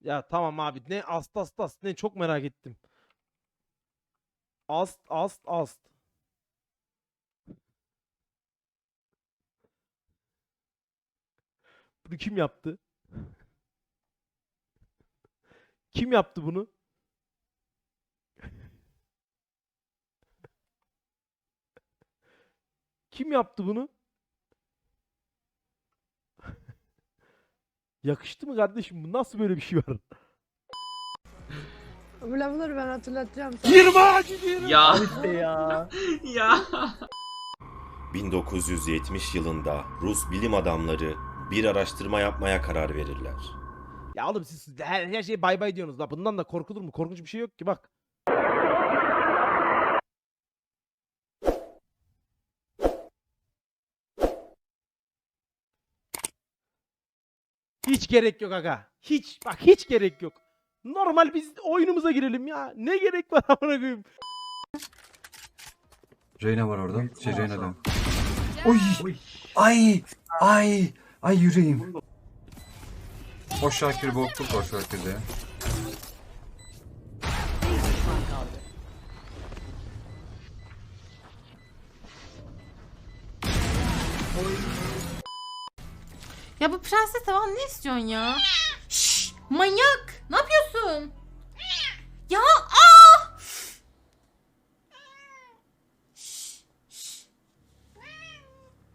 Ya tamam abi ne ast ast ast ne çok merak ettim. Ast ast ast. Bunu kim yaptı? Kim yaptı bunu? Kim yaptı bunu? Yakıştı mı kardeşim? Bu nasıl böyle bir şey var? Bu lafları ben hatırlatacağım sana. Ya ya. ya. 1970 yılında Rus bilim adamları bir araştırma yapmaya karar verirler. Ya oğlum siz her, her şeye bay bay diyorsunuz la. Bundan da korkulur mu? Korkunç bir şey yok ki bak. Hiç gerek yok aga. Hiç bak hiç gerek yok. Normal biz oyunumuza girelim ya. Ne gerek var amına koyayım? Reyna var orada. Şey Reyna da. Oy! Ay! Ay! Ay yüreğim. Boş Şakir bokluk boş Şakir'de. Ya bu prenses falan ne istiyorsun ya? Şşş, manyak. Ne yapıyorsun? Ya aa! Şşş, şşş.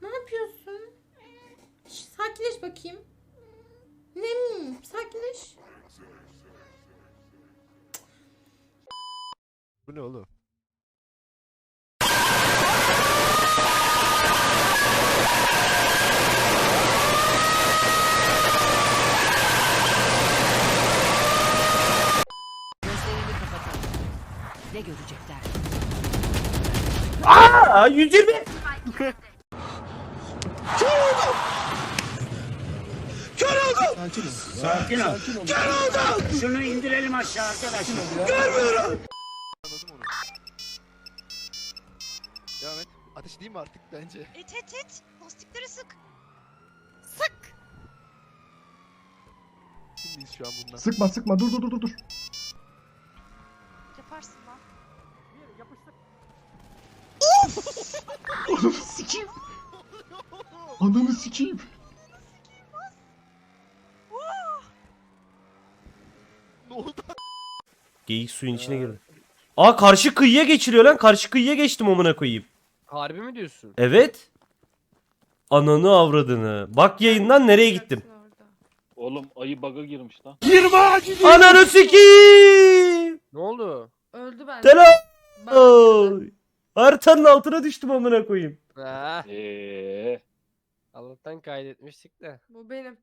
Ne yapıyorsun? Şşş, sakinleş bakayım. Ne mi? Sakinleş. Bu ne oğlum? Aa 120. Anladım onu. Devam et. Ateş değil mi artık bence? Et et et. Lastikleri sık. Kimdeyiz şu an bundan? Sıkma sıkma dur dur dur dur. Yaparsın lan. Ananı sikeyim. Ananı sikeyim. Ne oldu? Geyik suyun içine girdi. Aa karşı kıyıya geçiliyor lan. Karşı kıyıya geçtim amına koyayım. Harbi mi diyorsun? Evet. Ananı avradını. Bak yayından nereye gittim. Oğlum ayı baga girmiş lan. Ananı sikeyim. Ne oldu? Öldü bence. Oy. Haritanın altına düştüm amına koyayım. Ha, Eee. Allah'tan kaydetmiştik de. Bu benim.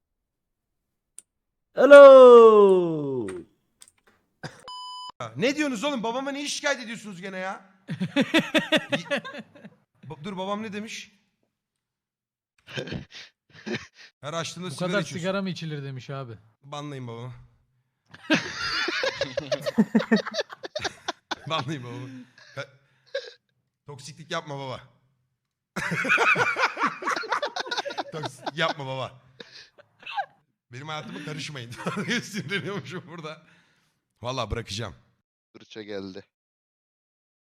Hello. Ne diyorsunuz oğlum? Babama niye şikayet ediyorsunuz gene ya? Ba- Dur babam ne demiş? Her açtığında Bu sigara kadar içiyorsun. sigara mı içilir demiş abi. Banlayın babamı. Banlayın babamı. Ka- Toksiklik yapma baba. Toksiklik yapma baba. Benim hayatıma karışmayın. Sinirleniyormuşum burada. Vallahi bırakacağım. Fırça geldi.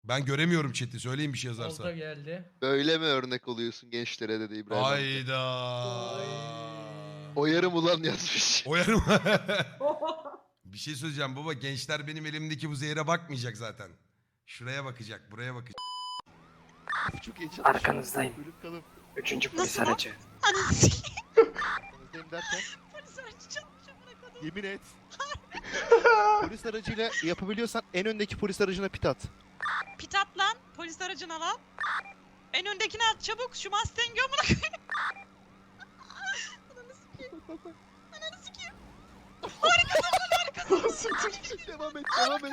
Ben göremiyorum chat'i. Söyleyin bir şey yazarsa. Olta geldi. Böyle mi örnek oluyorsun gençlere dedi İbrahim. amca. Hayda. Oyarım ulan yazmış. Oyarım. bir şey söyleyeceğim baba. Gençler benim elimdeki bu zehre bakmayacak zaten. Şuraya bakacak, buraya bakacak. Çok. Arkanızdayım. Üçüncü polis Nasıl? aracı. Ananı sikeyim. Arkanızdayım derken Polis aracı çalmış amına koydum. yemin et. polis aracıyla yapabiliyorsan en öndeki polis aracına pit at. Pit at lan. Polis aracına lan. En öndekini at çabuk. Şu Mustang'i amına koyayım. Ananı sikeyim. Ananı sikeyim. Harikasın lan harikasın. devam et, devam et.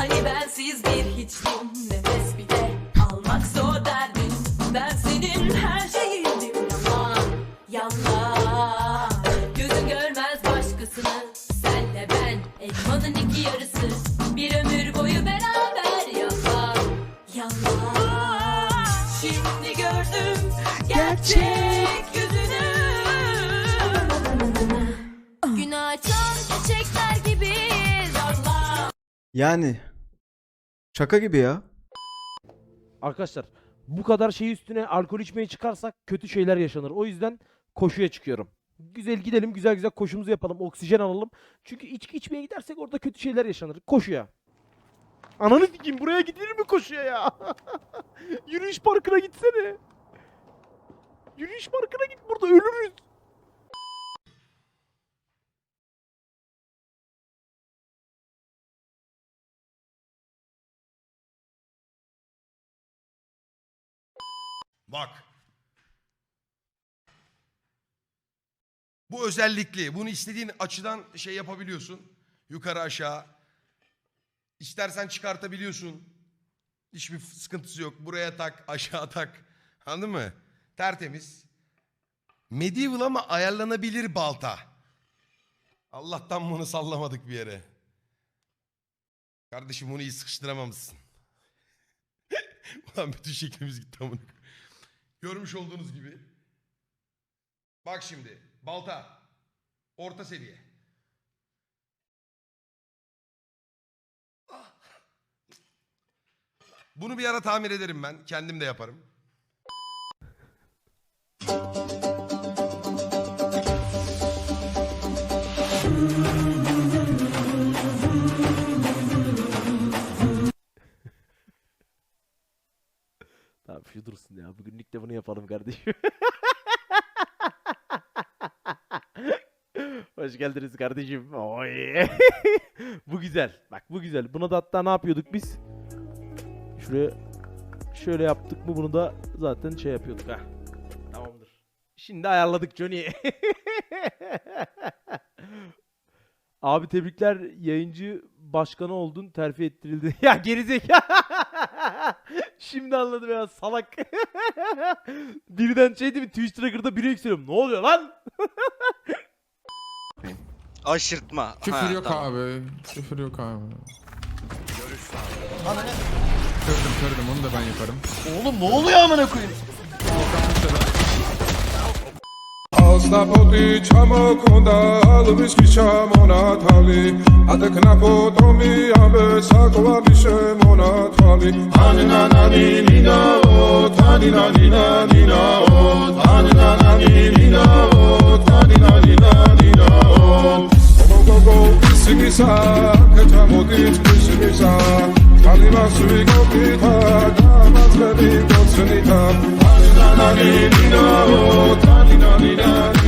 Hani bensiz bir hiçtim Nefes bile almak zor derdin Ben senin her şeyindim ama Yalan Gözün görmez başkasını Senle ben elmanın iki yarısı. Bir ömür boyu beraber yalan Yalan Şimdi gördüm gerçek yüzünü. Günah çan çiçekler gibi Yani şaka gibi ya. Arkadaşlar bu kadar şey üstüne alkol içmeye çıkarsak kötü şeyler yaşanır. O yüzden koşuya çıkıyorum. Güzel gidelim güzel güzel koşumuzu yapalım. Oksijen alalım. Çünkü içki içmeye gidersek orada kötü şeyler yaşanır. Koşuya. Ananı sikeyim buraya gidilir mi koşuya ya? Yürüyüş parkına gitsene. Yürüyüş parkına git burada ölürüz. Bak. Bu özellikli. Bunu istediğin açıdan şey yapabiliyorsun. Yukarı aşağı. İstersen çıkartabiliyorsun. Hiçbir sıkıntısı yok. Buraya tak, aşağı tak. Anladın mı? Tertemiz. Medieval ama ayarlanabilir balta. Allah'tan bunu sallamadık bir yere. Kardeşim bunu iyi sıkıştıramamışsın. Ulan bütün şeklimiz gitti. Görmüş olduğunuz gibi. Bak şimdi. Balta. Orta seviye. Ah. Bunu bir ara tamir ederim ben. Kendim de yaparım. Tamam şu dursun ya. Bugünlük de bunu yapalım kardeşim. Hoş geldiniz kardeşim. Oy. bu güzel. Bak bu güzel. Buna da hatta ne yapıyorduk biz? Şuraya şöyle yaptık mı bunu da zaten şey yapıyorduk ha. Tamamdır. Şimdi ayarladık Johnny. Abi tebrikler yayıncı başkanı oldun terfi ettirildi. ya gerizekalı. Şimdi anladım ya salak. Birden şey değil mi Twitch Tracker'da biri yükseliyorum. Ne oluyor lan? Aşırtma. Küfür yok abi. Küfür yok abi. Kırdım kırdım onu da ben yaparım. Oğlum ne oluyor amına koyayım? ალსნაპოტი ჩამოქონდა ალვის ხიშა მონათალი ატეკნაფო ტომი ამე საკვანი შემონათალი ანანანი ნინაო თანინანინა ნინაო ანანანი ნინაო თანინანინა ნინაო გოგო სიგისა ქეჩამოდით ქიშმისა ხალი მას ვიგოქითა გამაძლევი გოცნითა. ანანანი ნინაო da da da da